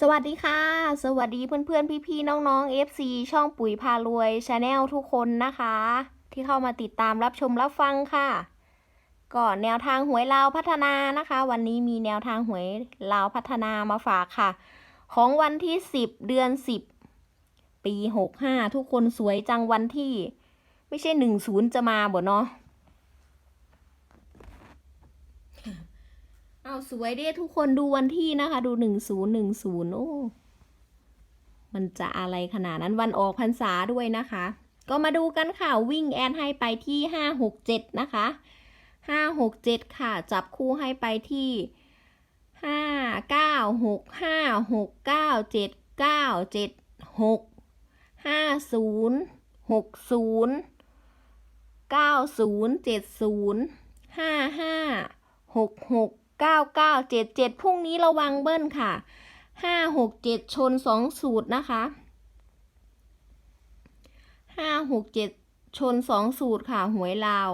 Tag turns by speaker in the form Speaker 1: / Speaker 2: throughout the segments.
Speaker 1: สวัสดีค่ะ สวัสดีเพื่อนๆพี่ๆน้องๆ FC ช่องปุ๋ยพารวยชาแนลทุกคนนะคะ ที่เข้ามาติดตามรับชมรับฟังค่ะ ก่อนแนวทางหวยลาวพัฒนานะคะ วันนี้มีแนวทางหวยลาวพัฒนามาฝากค่ะ ของวันที่ 10 เดือน 10 ปี 65 ทุกคนสวยจังวันที่ไม่ใช่10จะมาบ่เนาะเอาสวยเด้ทุกคนดูวันที่นะคะดูหนึ่งศูนย์หนึ่งศูนย์โอ้ มันจะอะไรขนาดนั้นวันออกพรรษาด้วยนะคะ ก็มาดูกันค่ะวิ่งแอนให้ไปที่ห้าหกเจ็ดนะคะห้าหกเจ็ดค่ะจับคู่ให้ไปที่ห้าเก้าหกห้าหกเก้าเจ็ดเก้าเจ็ดหกห้าศูนย์หกศูนย์เก้าศูนย์เจ็ดศูนย์ห้าห้าหกหก9977พรุ่งนี้ระวังเบิ้ลค่ะ567ชน2สูตรนะคะ567ชน2สูตรค่ะหวยลาว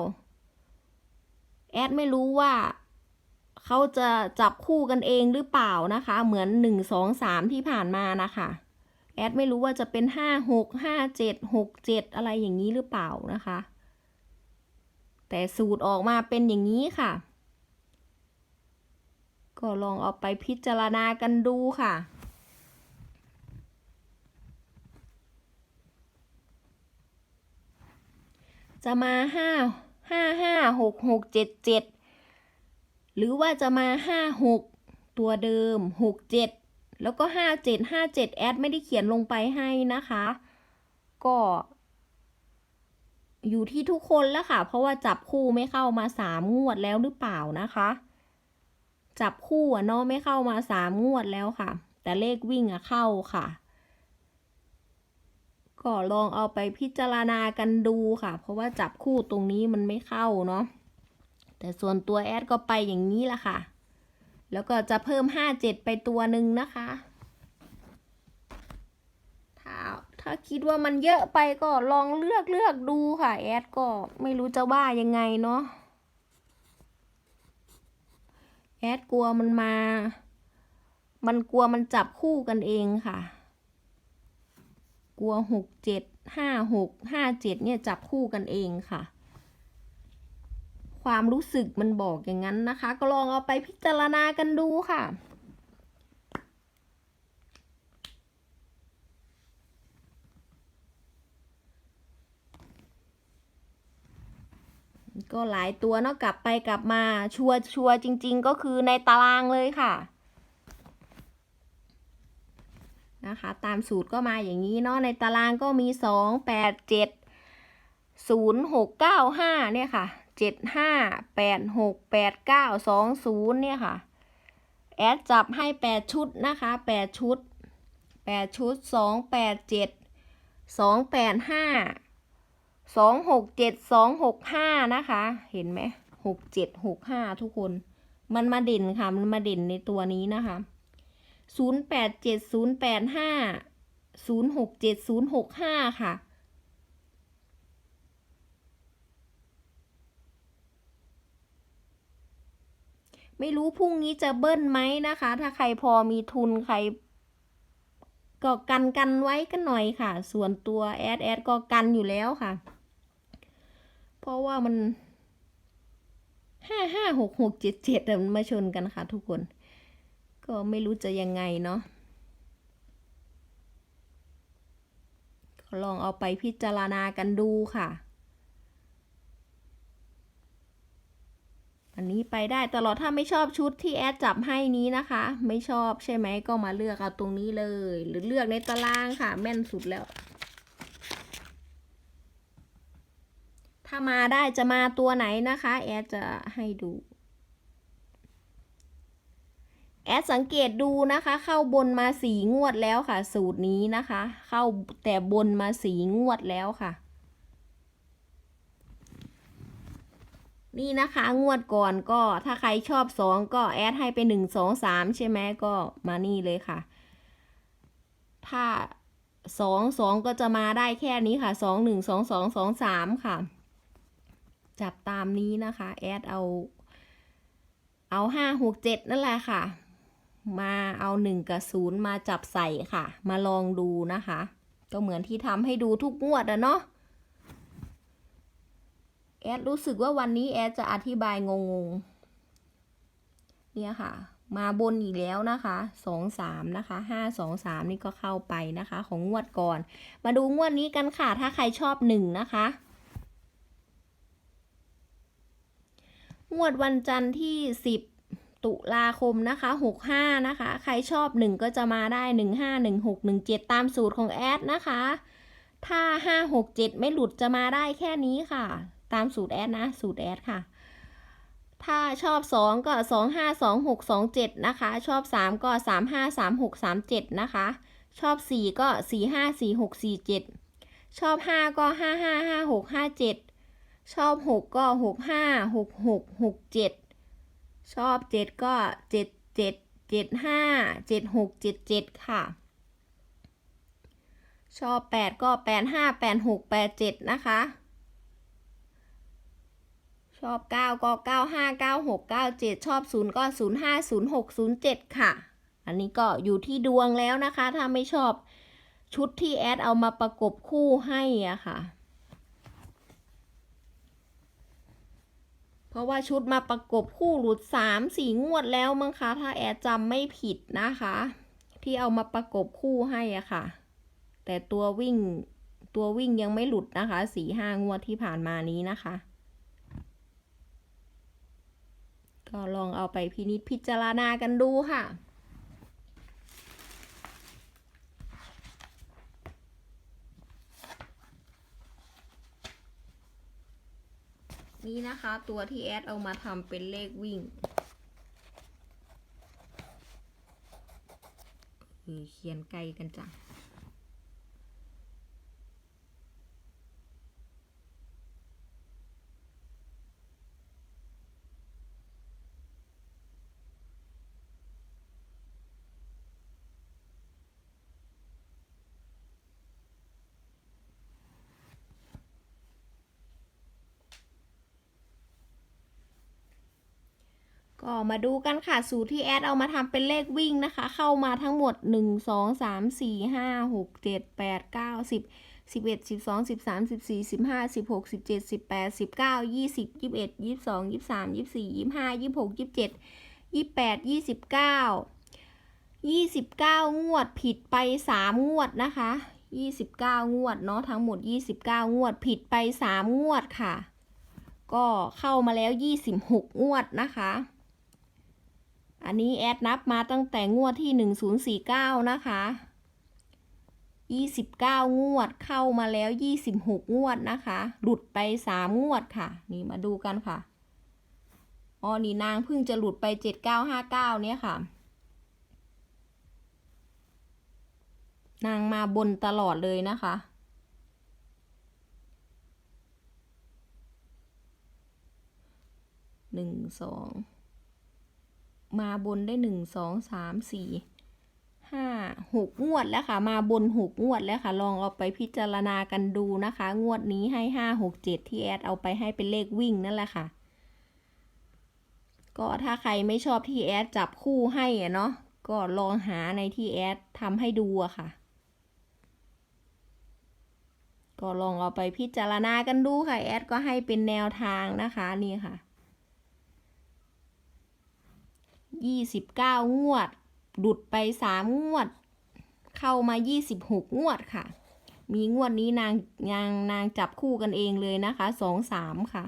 Speaker 1: แอดไม่รู้ว่า เขาจะจับคู่กันเองหรือเปล่านะคะ เหมือน1 2 3 ที่ผ่านมานะคะแอดไม่รู้ว่าจะเป็น 5 6 5 7 6 7 อะไรอย่างนี้หรือเปล่านะคะ แต่สูตรออกมาเป็นอย่างนี้ค่ะก็ลองเอาไปพิจารณากันดูค่ะ จะมาห้าห้าห้าหกหกเจ็ดเจ็ดหรือว่าจะมาห้าหกตัวเดิมหกเจ็ดแล้วก็ห้าเจ็ดห้าเจ็ดแอดไม่ได้เขียนลงไปให้นะคะ ก็ อยู่ที่ทุกคนแล้วค่ะ เพราะว่าจับคู่ไม่เข้ามาสามงวดแล้วหรือเปล่านะคะจับคู่เนาะไม่เข้ามาสามงวดแล้วค่ะ แต่เลขวิ่งอะเข้าค่ะ ก็ลองเอาไปพิจารณากันดูค่ะ เพราะว่าจับคู่ตรงนี้มันไม่เข้าเนาะแต่ส่วนตัวแอดก็ไปอย่างนี้ละค่ะ แล้วก็จะเพิ่มห้าเจ็ดไปตัวหนึ่งนะคะถ้าถ้าคิดว่ามันเยอะไปก็ลองเลือกเลือกดูค่ะแอดก็ไม่รู้จะว่ายังไงเนาะแอดกลัวมันมา มันกลัวมันจับคู่กันเองค่ะ กลัวหกเจ็ดห้าหกห้าเจ็ดเนี่ย จับคู่กันเองค่ะ ความรู้สึกมันบอกอย่างนั้นนะคะ ก็ลองเอาไปพิจารณากันดูค่ะก็หลายตัวเนาะกลับไปกลับมาชัวชัวจริงๆก็คือในตารางเลยค่ะ นะคะ ตามสูตรก็มาอย่างนี้เนาะในตารางก็มี 2 8 7 0 6 9 5 เนี่ยค่ะ 7 5 8 6 8 9 2 0 เนี่ยค่ะ แอดจับให้ 8 ชุดนะคะ 8 ชุด 8 ชุด 2 8 7 2 8 5สองหกเจ็ดสองหกห้านะคะ เห็นไหมหกเจ็ดหกห้าทุกคน มันมาเด่นค่ะ มันมาเด่นในตัวนี้นะคะ ศูนย์แปดเจ็ดศูนย์แปดห้า ศูนย์หกเจ็ดศูนย์หกห้าค่ะ ไม่รู้พรุ่งนี้จะเบิ้ลไหมนะคะ ถ้าใครพอมีทุนใคร ก็กันกันไว้กันหน่อยค่ะ ส่วนตัวแอดแอดก็กันอยู่แล้วค่ะเพราะว่ามันห้าห้าหกหกเจ็ดเจ็ดมันมาชนกันค่ะทุกคน ก็ไม่รู้จะยังไงเนาะก็ลองเอาไปพิจารณากันดูค่ะ อันนี้ไปได้ตลอดถ้าไม่ชอบชุดที่แอดจับให้นี้นะคะ ไม่ชอบใช่ไหมก็มาเลือกเอาตรงนี้เลย หรือเลือกในตารางค่ะ แม่นสุดแล้วถ้ามาได้จะมาตัวไหนนะคะ แอดจะให้ดู แอดสังเกตดูนะคะ เข้าบนมาสีงวดแล้วค่ะ สูตรนี้นะคะ เข้าแต่บนมาสีงวดแล้วค่ะ นี่นะคะ งวดก่อนก็ถ้าใครชอบสองก็แอดให้ไปหนึ่งสองสามใช่ไหมก็มานี่เลยค่ะ ถ้าสองสองก็จะมาได้แค่นี้ค่ะสองหนึ่งสองสองสองสามค่ะจับตามนี้นะคะแอดเอา เอาห้าหกเจ็ดนั่นแหละค่ะ มาเอาหนึ่งกับศูนย์มาจับใส่ค่ะ มาลองดูนะคะ ก็เหมือนที่ทำให้ดูทุกงวดอะเนาะแอดรู้สึกว่าวันนี้แอดจะอธิบายงงๆเนี่ยค่ะ มาบนอีกแล้วนะคะสองสามนะคะห้าสองสามนี่ก็เข้าไปนะคะ ของงวดก่อน มาดูงวดนี้กันค่ะถ้าใครชอบหนึ่งนะคะงวดวันจันทร์ที่ 10 ตุลาคม นะคะ 65 นะคะ ใครชอบ 1 ก็จะมาได้ 15 16 17 ตามสูตรของ แอดนะคะ ถ้า 5 6 7 ไม่หลุดจะมาได้แค่นี้ค่ะ ตามสูตรแอดนะ สูตรแอดค่ะ ถ้าชอบ 2 ก็ 2 5 2 6 2 7 นะคะ ชอบ 3 ก็ 3 5 3 6 3 7 นะคะ ชอบ 4 ก็ 4 5 4 6 4 7 ชอบ 5 ก็ 5 5 5 6 5 7ชอบหกก็หกห้าหกหกหกเจ็ดชอบเจ็ดก็เจ็ดเจ็ดเจ็ดห้าเจ็ดหกเจ็ดเจ็ดค่ะ ชอบแปดก็แปดห้าแปดหกแปดเจ็ดนะคะ ชอบเก้าก็เก้าห้าเก้าหกเก้าเจ็ดชอบศูนย์ก็ศูนย์ห้าศูนย์หกศูนย์เจ็ดค่ะ อันนี้ก็อยู่ที่ดวงแล้วนะคะ ถ้าไม่ชอบชุดที่แอดเอามาประกบคู่ให้อ่ะค่ะเพราะว่าชุดมาประกบคู่หลุด3่งวดแล้วมั้งคะถ้าแอดจำไม่ผิดนะคะ ที่เอามาประกบคู่ให้อะค่ะ แต่ตัววิ่ง ตัววิ่งยังไม่หลุดนะคะ สี่ห้างวดที่ผ่านมานี้นะคะ ก็ลองเอาไปพินิจพิจารณากันดูค่ะนี่นะคะ ตัวที่แอดเอามาทำเป็นเลขวิ่งเขียนไกลกันจ้ะก็มาดูกันค่ะ สูตรที่แอดเอามาทำเป็นเลขวิ่งนะคะ เข้ามาทั้งหมด 1 2 3 4 5 6 7 8 9 10 11 12 13 14 15 16 17 18 19 20 21 22 23 24 25 26 27 28 29 29 งวดผิดไป 3 งวดนะคะ 29 งวดเนาะทั้งหมด 29 งวดผิดไป 3 งวดค่ะ ก็เข้ามาแล้ว 26 งวดนะคะอันนี้ แอดนับมาตั้งแต่งวดที่ 1049 นะคะ 29 งวดเข้ามาแล้ว 26 งวดนะคะ หลุดไป 3 งวดค่ะ นี่มาดูกันค่ะอ๋อนี่นางเพิ่งจะหลุดไป 7959 เนี่ยค่ะ นางมาบนตลอดเลยนะคะหนึ่งสองมาบนได้หนึ่งสองสามสี่ห้าหกงวดแล้วค่ะ มาบนหกงวดแล้วค่ะ ลองเอาไปพิจารณากันดูนะคะ งวดนี้ให้ห้าหกเจ็ดที่แอดเอาไปให้เป็นเลขวิ่งนั่นแหละค่ะ ก็ถ้าใครไม่ชอบที่แอดจับคู่ให้อะเนาะก็ลองหาในที่แอดทำให้ดูอะค่ะ ก็ลองเอาไปพิจารณากันดูค่ะแอดก็ให้เป็นแนวทางนะคะนี่ค่ะยี่สิบเก้างวดหลุดไปสามงวด เข้ามายี่สิบหกงวดค่ะ มีงวดนี้นางนางนางจับคู่กันเองเลยนะคะ สองสามค่ะ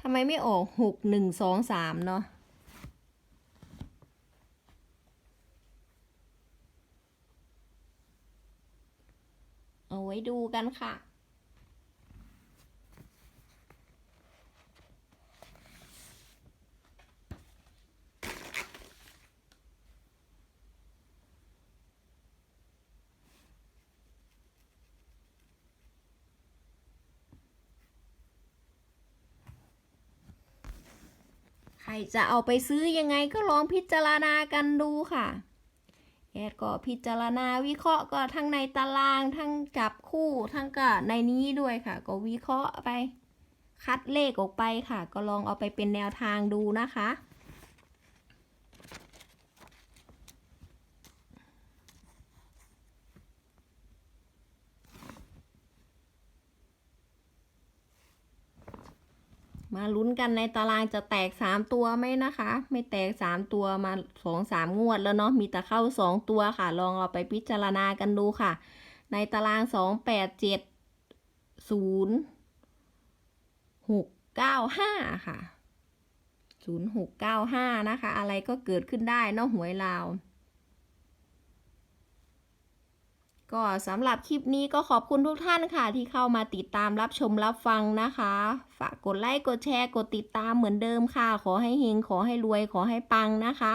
Speaker 1: ทำไมไม่ออกหกหนึ่งสองสามเนาะเอาไว้ดูกันค่ะรจะเอาไปซื้อยังไงก็ลองพิจารณากันดูค่ะ แอดก็พิจารณาวิเคราะห์ก็ทั้งในตารางทั้งจับคู่ทั้งก็ในนี้ด้วยค่ะ ก็วิเคราะห์ไปคัดเลขออกไปค่ะ ก็ลองเอาไปเป็นแนวทางดูนะคะมาลุ้นกันในตารางจะแตก3ตัวไหมนะคะไม่แตก3ตัวมา2 3งวดแล้วเนาะมีแต่เข้า 2 ตัวค่ะลองเอาไปพิจารณากันดูค่ะ ในตาราง 2 8 7 0 6 9 5 ค่ะ 0695 นะคะอะไรก็เกิดขึ้นได้นอกหวยลาวก็สำหรับคลิปนี้ก็ขอบคุณทุกท่านค่ะ ที่เข้ามาติดตามรับชมรับฟังนะคะ ฝากกดไลค์กดแชร์กดติดตามเหมือนเดิมค่ะ ขอให้เฮงขอให้รวยขอให้ปังนะคะ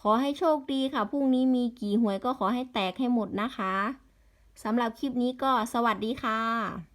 Speaker 1: ขอให้โชคดีค่ะพรุ่งนี้มีกี่หวยก็ขอให้แตกให้หมดนะคะสำหรับคลิปนี้ก็สวัสดีค่ะ